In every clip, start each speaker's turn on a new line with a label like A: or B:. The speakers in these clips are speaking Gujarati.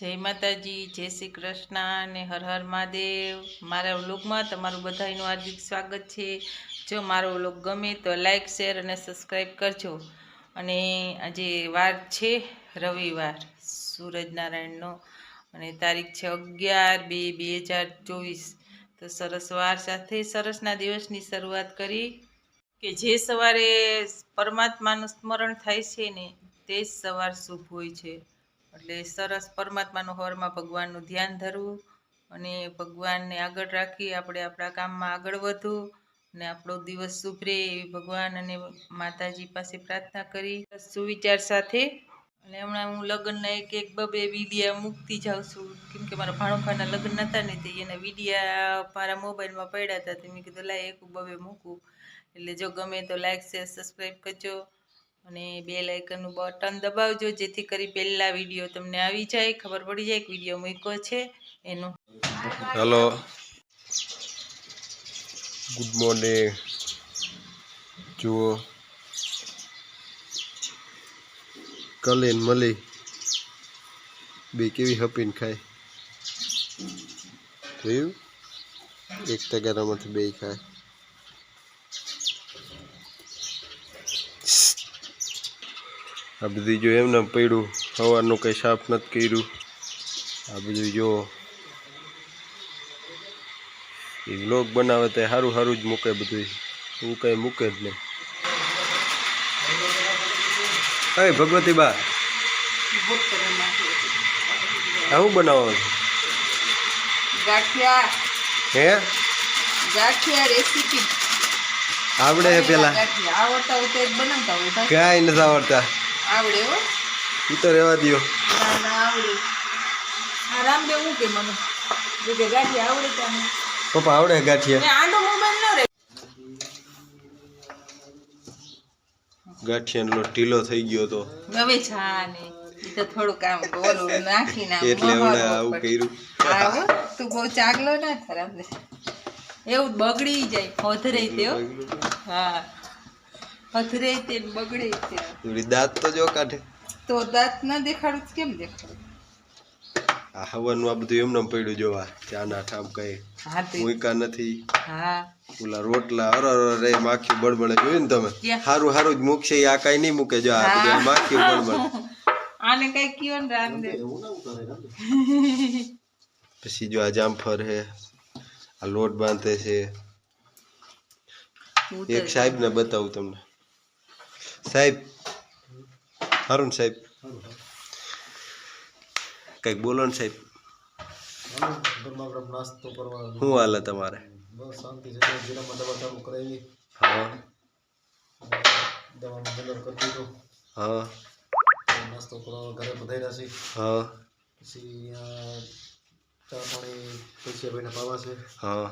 A: જય માતાજી, જય શ્રી કૃષ્ણ અને હર હર મહાદેવ. મારા વ્લોગમાં તમારું બધાનું હાર્દિક સ્વાગત છે. જો મારો વ્લોગ ગમે તો લાઇક શેર અને સબસ્ક્રાઈબ કરજો. અને આજે વાર છે રવિવાર, સૂરજનારાયણનો. અને તારીખ છે અગિયાર બે બે હજાર ચોવીસ. તો સરસ વાર સાથે સરસના દિવસની શરૂઆત કરી કે જે સવારે પરમાત્માનું સ્મરણ થાય છે ને, તે જ સવાર શુભ હોય છે. એટલે સરસ પરમાત્માનું હવારમાં ભગવાનનું ધ્યાન ધરવું અને ભગવાનને આગળ રાખી આપણે આપણા કામમાં આગળ વધવું અને આપણો દિવસ શુભ એવી ભગવાન અને માતાજી પાસે પ્રાર્થના કરી. સુવિચાર સાથે. અને હમણાં હું લગ્નના એક એક બબે વિડીયા મૂકતી જાઉં છું. કેમ કે મારા ભાણુભાના લગ્ન નહોતા ને તે એના વિડીયા મારા મોબાઈલમાં પડ્યા હતા. તો મેં કીધું, લાય, એક બબે મૂકું. એટલે જો ગમે તો લાઈક શેર સબસ્ક્રાઈબ કરજો. અને બે લાઇકનનું બટન દબાવજો, જેથી કરી પહેલા વીડિયો તમને આવી જાય. ખબર પડી જાય કે વીડિયો મૂક્યો છે એનો.
B: હેલો ગુડ મોર્નિંગ જુઓ. કલીન મલી. બે કેવી હપીને ખાય? જોયું? એક ટકાનામાંથી બે ખાય. આ બધું જો એમને પડ્યું સવારનું કંઈ સાફ નથી કર્યું. આ બધું જો એ વ્લોગ બનાવે તો સારું સારું જ મૂકે બધું. હું કંઈ મૂકે જ નહીં. અરે ભગવતી બા. શું બનાવો? હે?
A: ગાંઠિયા રેસીપી
B: આવડે પેલા?
A: આવડતા
B: કાંઈ નથી આવડતા.
A: આવડે હો.
B: એ તો રહેવા દ્યો.
A: ના ના આવડે. આરામ રામદેવ હું કે મને? જો કે ગાંઠિયા આવડે તને
B: પપ્પા આવડે ગાંઠિયા.
A: આંડો મોબાઈલ ન રે
B: ગાંઠિયાનો ઢીલો થઈ ગયો તો.
A: હવે છા ને ઈ તો થોડું કામ ઓલું નાખી ના
B: એટલે હમણાં આવું કર્યું.
A: આવો તું બહુ ચાગલો ના ખરાબ એવું બગડી જાય ફોધરે તે હો. હા તે બગડે તે.
B: થોડી દાંત તો જો કાઢે.
A: તો દાંત ના દેખાડું કેમ દેખાડું?
B: આ હવાનું આ બધું એમને પડ્યું જોવા. ચા ના ઠામ કઈ મૂકા નથી.
A: હા.
B: ઓલા રોટલા અર અર રે માખી બળબળે જોયું ને તમે? હારું હારું જ મૂકશે આ કઈ નહીં મૂકે. જો આ બધું માખી બળબળ.
A: આને કઈ કયો ને રામદેવ
B: પછી જો આ જામફર હે આ લોટ બાંધે છે. એક સાહેબ ને બતાવું તમને. સાહેબ. હારું સાહેબ. કંઈક બોલો ને સાહેબ. શું હાલ તમારે? હા. હા.
C: નાસ્તો કરવા ઘરે બધાયરા છે
B: હા.
C: પછી ચા પાણી પૈસાભાઈને પાવા છે
B: હા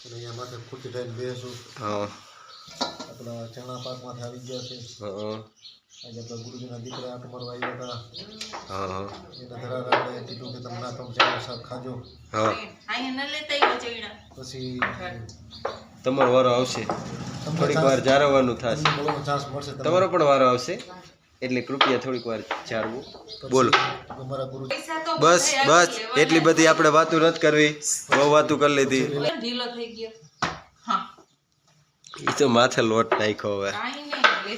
C: અને અહીંયા માથે ખુરશી થઈને બેસું
B: હા.
C: આપણા ચણા પાકમાંથી આવી ગયા છે.
B: હા.
C: આજે આપણા ગુરુજીના દીકરા આંટો મારવા આવ્યા હતા.
B: હા
C: એના ધરારાએ કીધું કે તમે ના તમે ચણા શાક ખાજો. પછી
B: તમારો વારો આવશે. થોડીક વાર જાળવવાનું થશે.
C: તમને બોલવાનો ચાન્સ મળશે તમને.
B: તમારો પણ વારો આવશે. એટલે કૃપયા થોડીક વાર જાળવું બોલો.
A: તો
B: બસ બસ. એટલી બધી આપણે વાતો નથી કરવી. બહુ વાતો કરી લીધી.
A: ઢીલો થઈ ગયો.
B: એ તો માથે લોટ નાખ્યો હવે.
A: કાંઈ નહીં લે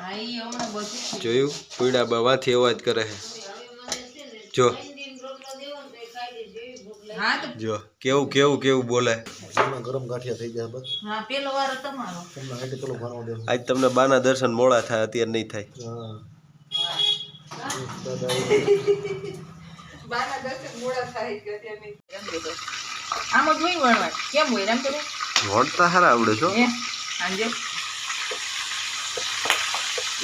A: હા ઈ
B: જોયું? પીડા બાવાથી જ કરે છે. જો. જો. કેવું કેવું કેવું બોલે?
C: ગરમ ગાંઠિયા થઈ ગયા બસ.
A: હા પેલો વારો તમારો.
C: તમને હાઈટે ચલો ભણવા દે
B: આજ તમને બાના દર્શન મોડા થાય અત્યારે નહીં થાય.
C: હા.
A: હા. બાના દર્શન મોડા થાય અત્યારે નહીં. આમાં જોઈ વણવા કેમ હોય રામ તો
B: વળતા હારા આવડે છો
A: હે આંજો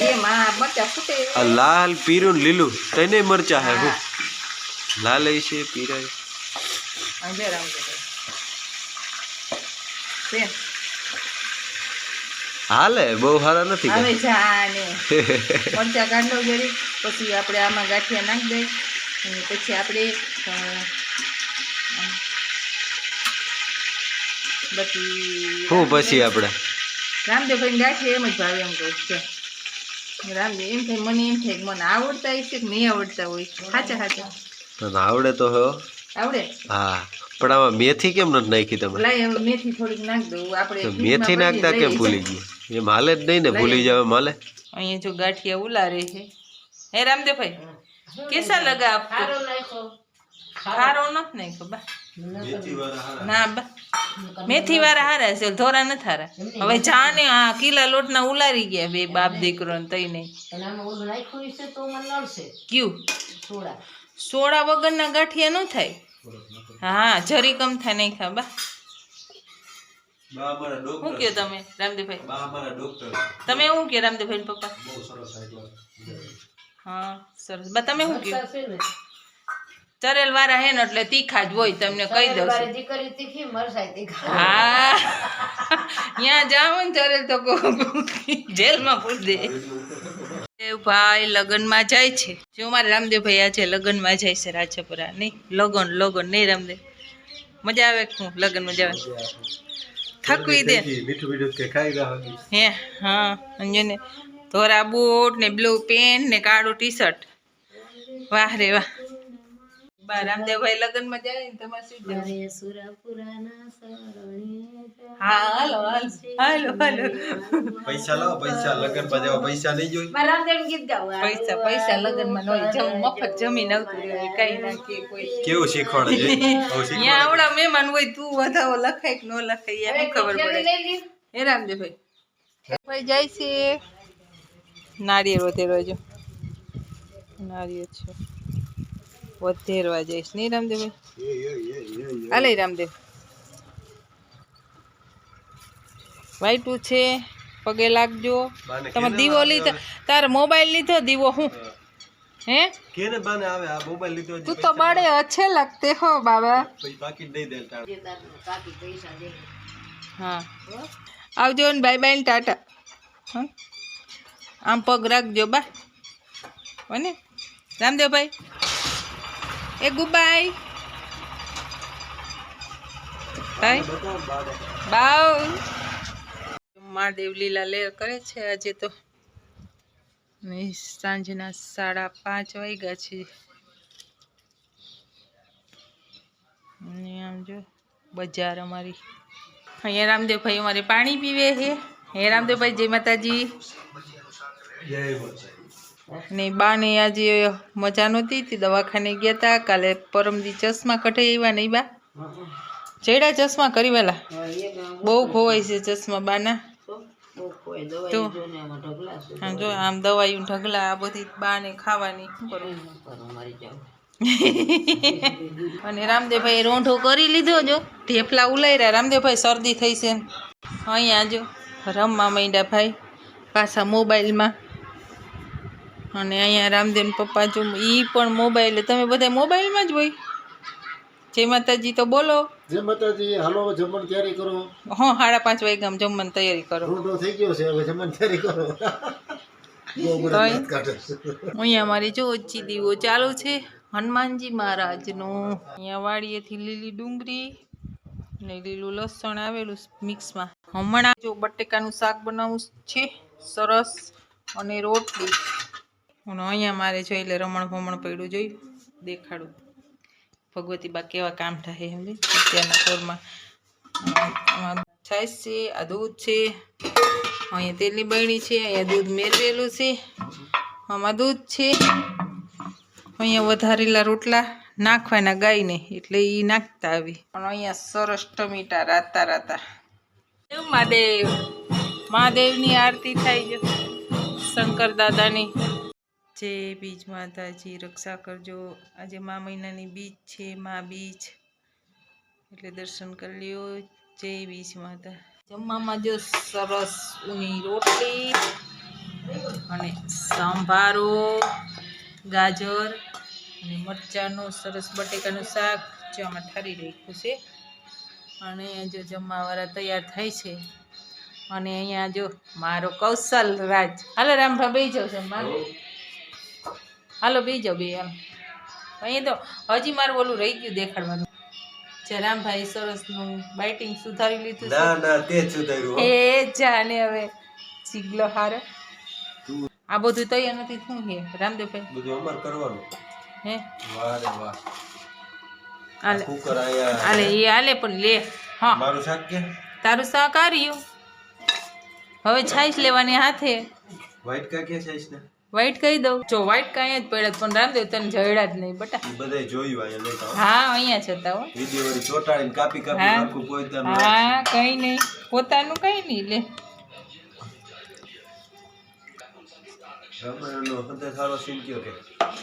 A: એ માં બચ્ચા ફૂટે
B: આ લાલ પીરું ને લીલું તને મરચા હે હું લાલ ય છે પીરાય
A: આંજો રામ તો છે
B: હાલે બહુ હારા નથી
A: હવે
B: કાંઈ.
A: જાને મરચા કાઢલો જરી પછી આપણે આમાં ગાંઠિયા નાખી દઈ અને પછી આપણે અ, આમ. બાકી
B: શું પછી આપણે
A: રામદેવભાઈ ગાંઠિયા એમ જ ભાવે એમ કહું છે રામદેવ એમ થાય મને એમ થાય મને આવડતા હશે કે નહીં આવડતા હોય સાચા સાચા.
B: તને આવડે તો હો.
A: આવડે?
B: હા પણ આમાં મેથી કેમ નથી નાખી તમે?
A: મેથી થોડીક નાખ દઉં. આપણે
B: મેથી નાખતા કેમ ભૂલી ગઈ એમ હાલે જ નહીં ને ભૂલી જાવ માલે?
A: અહીંયા જો ગાંઠિયા ઉલારે છે. હે રામદેવભાઈ કેસા લગા આપકો ખારો નથી નાખ્યો બા. ના બા મેથી વાળા હારા છે ધોરા નથી હારા. હવે જાને આ કિલા લોટના ઉલારી ગયા બે બાપ દીકરો ને તઈ નહીં. ક્યું? સોડા. વગરના ગાંઠિયા ન થાય? હા જરી કમ થાય નહીં ખા બા. શું કયો તમે રામદેવભાઈ? તમે શું કયો રામદેવભાઈ પપ્પા?
C: બહુ સરસ આઈટમ
A: હા સરસ. બા તમે શું કયો? ચરેલ વાળા હે ને એટલે તીખા જ હોય તમને કહી દઉં. હા. ત્યાં જાવ ને તરેલ તો જેલમાં પૂછ દે. ભાઈ લગ્નમાં જાય છે. જો મારે રામદેવ ભાઈ આજે લગ્નમાં જાય છે રાજપુરા. નહીં લગન લગન. નહીં રામદેવ. મજા આવે હું હું લગ્નમાં આવે? થકવી દે.
C: મીઠું મીઠું કે ખાઈ
A: હે હા. અંજને ધોરા બૂટ ને બ્લુ પેન્ટ ને કાળું ટી શર્ટ વાહ રે વાહ. બા રામદેવભાઈ લગ્નમાં જાય ને તમારે શું જવું? હા હાલો હાલો હાલો હાલો.
C: પૈસા લાવો પૈસા લગન પર જવા પૈસા નહીં જોઈ?
A: પૈસા પૈસા લગ્નમાં ન હોય. જમ મફત જમીન આવતું રહેવાય કઈ ના કે કોઈ.
C: કેવું શીખવાડે છે?
A: અહીંયા આવડા મહેમાન હોય તું વધાવો લખાય કે ન લખાય એમ ખબર પડે? હે રામદેવભાઈ. ભાઈ જાય છે. નારિયેળ વધેરવા જો નારિયેળ છે. વધેરવા જઈશ. નહીં રામદેવભાઈ? હાલે રામદેવ. વાઈટું છે પગે લાગજો. તમે દીવો લીધો. તારે મોબાઈલ લીધો દીવો હું? હે.
C: કેને બાને આવે આ મોબાઈલ લીધો
A: તું તો બડે અચ્છે લગતે હો બાબા.
C: પછી પાકીટ દે
A: હા. આવજો ને બાય બાય ને ટાટા. હં? આમ પગ રાખજો બા. બને રામદેવભાઈ? એ ગુબાઈ. બાવમાં દેવલીલા લેર કરે છે આજે તો. સાંજના સાડા પાંચ વાગ્યા છે. આમ જો બજાર અમારી. અહીંયા રામદેવભાઈ અમારે પાણી પીવે છે. હે રામદેવભાઈ જય માતાજી.
C: જય
A: ને બાને આજે મજા નહોતી તે. દવાખાને ગયા હતા કાલે પરમદી ચશ્મા કઢાઈ આવ્યા નહીં બા. ચેડા ચશ્મા કરી વેલા. બહુ ખોવાય છે ચશ્મા બાના. તો જો આમ દવાયું ઢગલા, આ બધી બાને ખાવાની શું અને રામદેવભાઈ રોંઢો કરી લીધો જો. ઢેફલા ઉલાયરા. રામદેવભાઈ શરદી થઈ છે. અહીંયા જો રમવા માંડ્યા ભાઈ. પાછા મોબાઈલમાં. અને અહીંયા રામદેવ પપ્પા જો એ પણ મોબાઈલ. તમે બધા મોબાઈલમાં જ હોય. જય માતાજી તો બોલો.
C: જય માતાજી હાલો જમણ તૈયારી કરો.
A: હા સાડા પાંચ વાગ્યામાં જમવાની તૈયારી કરો.
C: રોટો થઈ ગયો છે હવે જમણ તૈયારી કરો.
A: અહીંયા મારી જો ઓછી દીવો ચાલુ છે. હનુમાનજી મહારાજનું. અહીંયા વાડીએથી લીલી ડુંગળી ને લીલું લસણ આવેલું મિક્સમાં. હમણાં જો બટેકાનું શાક બનાવવું છે સરસ. અને રોટલી. અને અહીંયા મારે જોઈ લે રમણ ભમણ પડ્યું, જોયું? દેખાડું. ભગવતી બા કેવા કામ થાય એમ અત્યારના કોરમાં છાશ છે, આ દૂધ છે. અહીંયા તેલની બહેણી છે, અહીંયા દૂધ મેળવેલું છે. આમાં દૂધ છે. અહીંયા વધારેલા રોટલા નાખવાના ગાયને, એટલે એ નાખતા આવી. પણ અહીંયા સરસ ટમેટા રાતા રાતા. મહાદેવ. મહાદેવની આરતી થાય છે. શંકર દાદાની. જય બીજ માતાજી રક્ષા કરજો. આજે મા મહિનાની બીજ છે, મા બીજ. એટલે દર્શન કરી લ્યો. જય બીજ માતા. જમવામાં જો સરસ ઊની રોટલી અને સાંભારો, ગાજર અને મરચાંનું સરસ બટેકાનું શાક જો આમાં ઠારી રાખ્યું છે. અને જો જમવાવાળા તૈયાર થાય છે. અને અહીંયા જો મારો કૌશલ રાજ. હાલો રામભા બે જાઉં જમવા. હાલો બે જાઓ બે એમ અહીંયા તો હજી મારું ઓલું રહી ગયું દેખાડવાનું. છે રામભાઈ સરસનું બાઇટિંગ સુધારી લીધું
C: ના ના તે સુધાર્યું
A: એ જાને હવે ચીગલો હારે. આ બધું તૈયાર નથી શું છે? રામદેવભાઈ?
B: બધું અમારે કરવાનું.
A: હે?
B: વાહ રે વાહ
A: આલે
B: કુકર આયા
A: આલે એ આલે પણ લે. હા.
B: મારું શાક કે?
A: તારું શાક આર્યું હવે છાશ લેવાની હાથે.
B: વ્હાઈટ કા કે છે ને
A: વ્હાઈટ કહી દઉં. જો વ્હાઈટ કાંઈ જ પડ્યા પણ રામદેવ તને જડ્યા જ નહીં બટા.
B: બધે જોયું અહીંયા હા.
A: અહીંયા છતાં હો.
B: વીડિયો વળી ચોટાડીને કાપી કાપી
A: હા.
B: નાખું પોતાનું
A: હા કઈ નહીં. પોતાનું કઈ નહીં લે.
B: રામાયણનો હંતે સારો સીન કયો કે?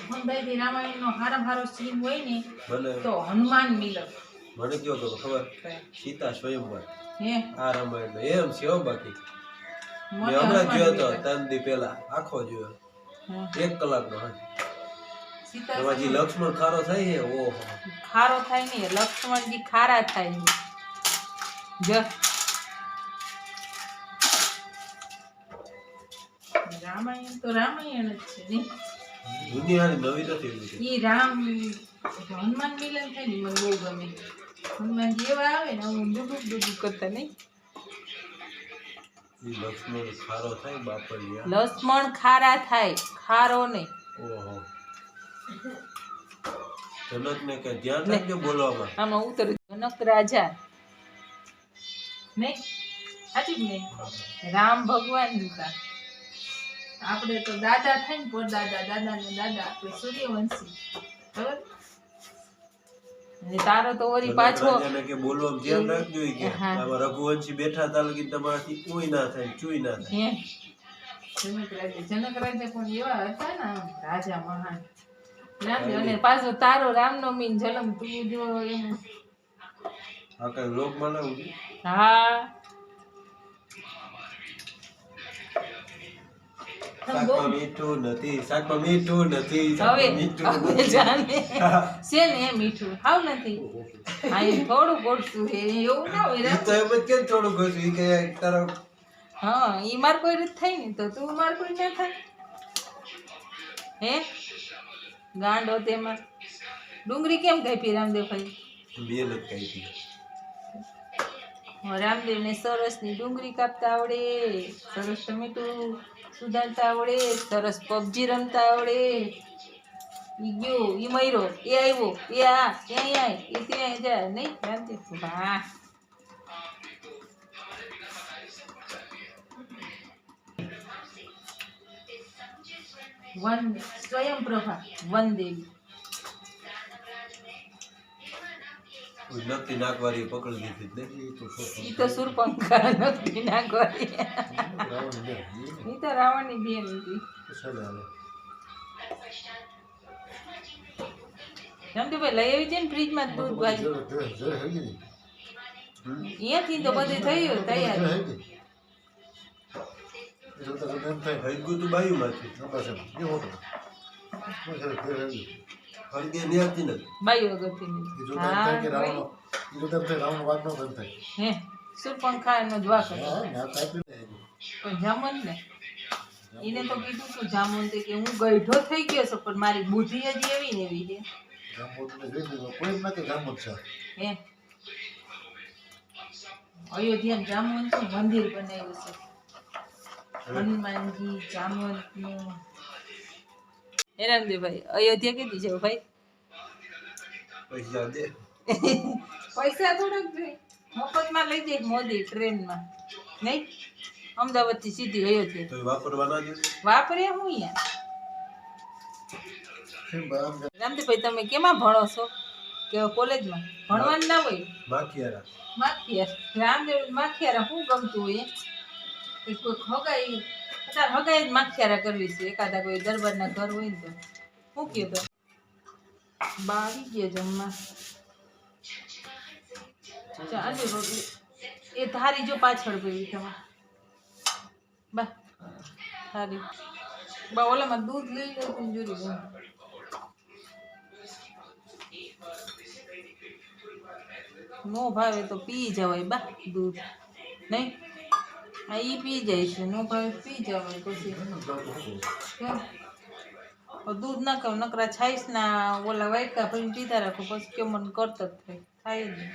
A: હંદાઈથી રામાયણનો હારામ હારો સીન હોય ને તો હનુમાન મિલન.
B: મને કયો તો ખબર? સીતા સ્વયંવર.
A: હે?
B: આ રામાયણ એમ છે બાકી. મેં હમણાં જોયો તો ત્રણ દી પહેલા. આખો જોયો. એક કલાકનો હા
A: સીતા
B: એમાં લક્ષ્મણ ખારો થાય છે ઓહો.
A: ખારો થાય ને લક્ષ્મણજી ખારા થાય છે. જ. રામાયણ તો રામાયણ જ છે ને?
B: દુનિયાની નવી નથી
A: એ રામ હનુમાન મિલન થાય ને મને બહુ ગમે. હનુમાનજી એવા આવે ને હું ડુડુક ડુડુક કરતા નહીં.
B: લક્ષ્મણ ખારો થાય બાપડિયા
A: લક્ષ્મણ ખારા થાય ખારો ને
B: ઓહો. જનકને કે ધ્યાન રાખજો બોલવામાં.
A: આમાં ઉતર જનક રાજા. ને સાચી ને રામ ભગવાન હતા. આપણે તો દાદા થાય ને પરદાદા દાદા ને દાદા આપણે સૂર્યવંશી. અને તારો તો વળી પાછો
B: કે બોલવામાં ધ્યાન રાખજો કે. રઘુવંશી બેઠા હતા લગી તમારાથી કોઈ ના થાય ચૂઈ ના થાય.
A: જનક રાજા પણ એવા હતા ને રાજા મહાન. અને પાછો તારો રામનવમી નો જન્મ તું જો એમ.
B: આ કઈ લોક બનાવું
A: હા.
B: શાકમાં મીઠું નથી શાકમાં મીઠું નથી શાકમાં મીઠું નથી.
A: છે ને મીઠું. હાવ નથી. હા એ થોડું ગોળતું છે એવું ના હોય
B: તો એમ જ કેમ થોડું ઘસું કે તારો
A: હા ઈ માર કોઈ રીત થાય ને તો તું માર કોઈ ના થાય. હે? ગાંડો તેમાં ડુંગળી કેમ કાપી રામદેવભાઈ
B: મહેનત કરી હતી
A: રામદેવ ને સરસની ડુંગળી કાપતા આવડે. સરસ ટમેટું. સુધારતા આવડે, સરસ પબજી રમતા આવડે. એ ગયો, ઈ મયરો, એ આવ્યો, એ આ ત્યાં આય, એ ત્યાં જા, નહીં રામદેવ વાહ. વન, સ્વયંપ્રભા વન દેવી
B: નક્કી નાખવાની પકડી લીધી.
A: ઈ તો સુરપંખા નથી નાખવાની. એ ઈ તો રાવણની બેન હતી. રામદેવભાઈ લઈ આવી છે ને ફ્રીજમાં દૂધ ભાઈ અહીંયાથી તો બધું થયું તૈયાર.
B: હરગું તું બાયુમાંથી? નથી.
A: બાઈ વગરથી નહીં. હે કરે પણ જામુન ને? એને તો કીધું તું જામુન તે કે હું ગઈઢો થઈ ગયો છું પણ મારી બુદ્ધિ હજી એવી ને એવી છે. હે અયોધ્યા જામુનનું મંદિર બનાવ્યું છે. હનુમાનજી જામુનનું હે રામદેવભાઈ અયોધ્યા કીધી છે ભાઈ?
B: પૈસા દે.
A: પૈસા થોડાક જોઈએ. મફતમાં લઈ જાય મોદી ટ્રેનમાં. નહીં? અમદાવાદથી સીધી અયોધ્યા.
B: તો વાપરવાના જ
A: વાપરે હું યાર રામદેવભાઈ તમે કેમાં ભણો છો? કે કોલેજમાં? ભણવાનું ના હોય?
B: માખિયારા.
A: માખિયાર. રામદેવ માખિયારા શું ગમતું હોય કોઈ હગાઈ બા ઓલામાં દૂધ લઈ લે જોરી ગયું નો ભાવે તો પી જવાય. બા, દૂધ. નહીં? ઈ પી છે. નો ભાવે પી જવાય પછી. દૂધ ના કહું નકરા છાઈશ ના ઓલા વાટકા પછી પીતા રાખો, પછી કે મને કરતો થાય. થાય નહીં.